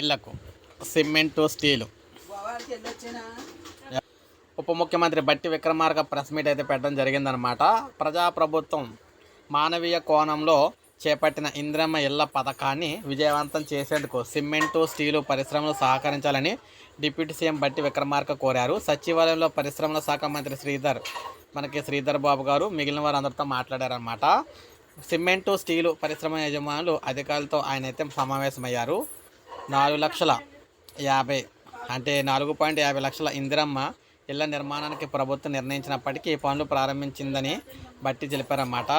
ఇళ్ళకు. Cement steel. ఉప ముఖ్యమంత్రి బట్టి విక్రమార్క ప్రెస్ మీట్ అయితే పెట్టడం జరిగిందనమాట ప్రజాప్రభుత్వం మానవీయ కోణంలో చేపట్టిన ఇంద్రమ్మ ఇళ్ళ పథకాన్ని విజయవంతం చేసేందుకు సిమెంటు స్టీలు పరిశ్రమలు సహకరించాలని డిప్యూటీ సీఎం బట్టి విక్రమార్క కోరారు. సచివాలయంలో పరిశ్రమల శాఖ మంత్రి శ్రీధర్ మనకి శ్రీధర్ బాబు గారు మిగిలిన వారందరితో మాట్లాడారనమాట సిమెంటు స్టీలు పరిశ్రమ యజమానులు అధికారులతో ఆయన అయితే సమావేశమయ్యారు. నాలుగు లక్షల యాభై అంటే నాలుగు పాయింట్ యాభై లక్షల ఇందిరమ్మ ఇళ్ళ నిర్మాణానికి ప్రభుత్వం నిర్ణయించినప్పటికీ ఈ పనులు ప్రారంభించిందని బట్టి తెలిపారన్నమాట.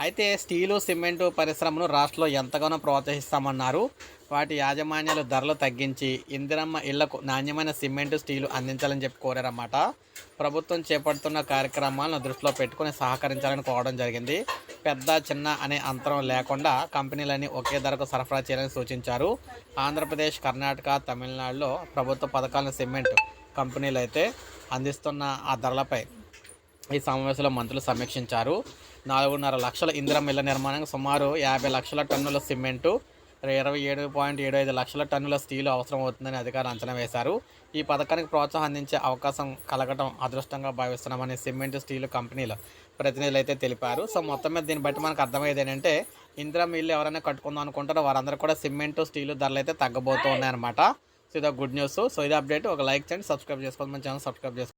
అయితే స్టీలు సిమెంటు పరిశ్రమను రాష్ట్రంలో ఎంతగానో ప్రోత్సహిస్తామన్నారు. వాటి యాజమాన్యాలు ధరలు తగ్గించి ఇందిరమ్మ ఇళ్ళకు నాణ్యమైన సిమెంటు స్టీలు అందించాలని చెప్పి కోరారన్నమాట. ప్రభుత్వం చేపడుతున్న కార్యక్రమాలను దృష్టిలో పెట్టుకుని సహకరించాలని కోరడం జరిగింది. పెద్ద చిన్న అనే అంతరం లేకుండా కంపెనీలన్నీ ఒకే ధరకు సరఫరా చేయాలని సూచించారు. ఆంధ్రప్రదేశ్ కర్ణాటక తమిళనాడులో ప్రభుత్వ పథకాలను సిమెంట్ కంపెనీలు అయితే అందిస్తున్న ఆ ధరలపై ఈ సమావేశంలో మంత్రులు సమీక్షించారు. నాలుగున్నర లక్షల ఇందిరం ఇళ్ళ నిర్మాణానికి సుమారు యాభై లక్షల టన్నుల సిమెంటు ఇరవై ఏడు పాయింట్ ఏడు ఐదు లక్షల టన్నుల స్టీలు అవసరం అవుతుందని అధికారులు అంచనా వేశారు. ఈ పథకానికి ప్రోత్సాహం అందించే అవకాశం కలగడం అదృష్టంగా భావిస్తున్నామని సిమెంట్ స్టీలు కంపెనీల ప్రతినిధులు అయితే తెలిపారు. సో మొత్తం మీద దీన్ని బట్టి మనకు అర్థమయ్యేది ఏంటంటే ఇందిరా ఇల్లు ఎవరైనా కట్టుకుందాం అనుకుంటారో వారందరూ కూడా సిమెంటు స్టీలు ధరలు అయితే తగ్గబోతూ ఉన్నాయన్నమాట. సో ఇదో గుడ్ న్యూస్. సో ఇది అప్డేట్. ఒక లైక్ చేయండి సబ్స్క్రైబ్ చేసుకోండి. మన ఛానల్ సబ్స్క్రైబ్ చేసుకోండి.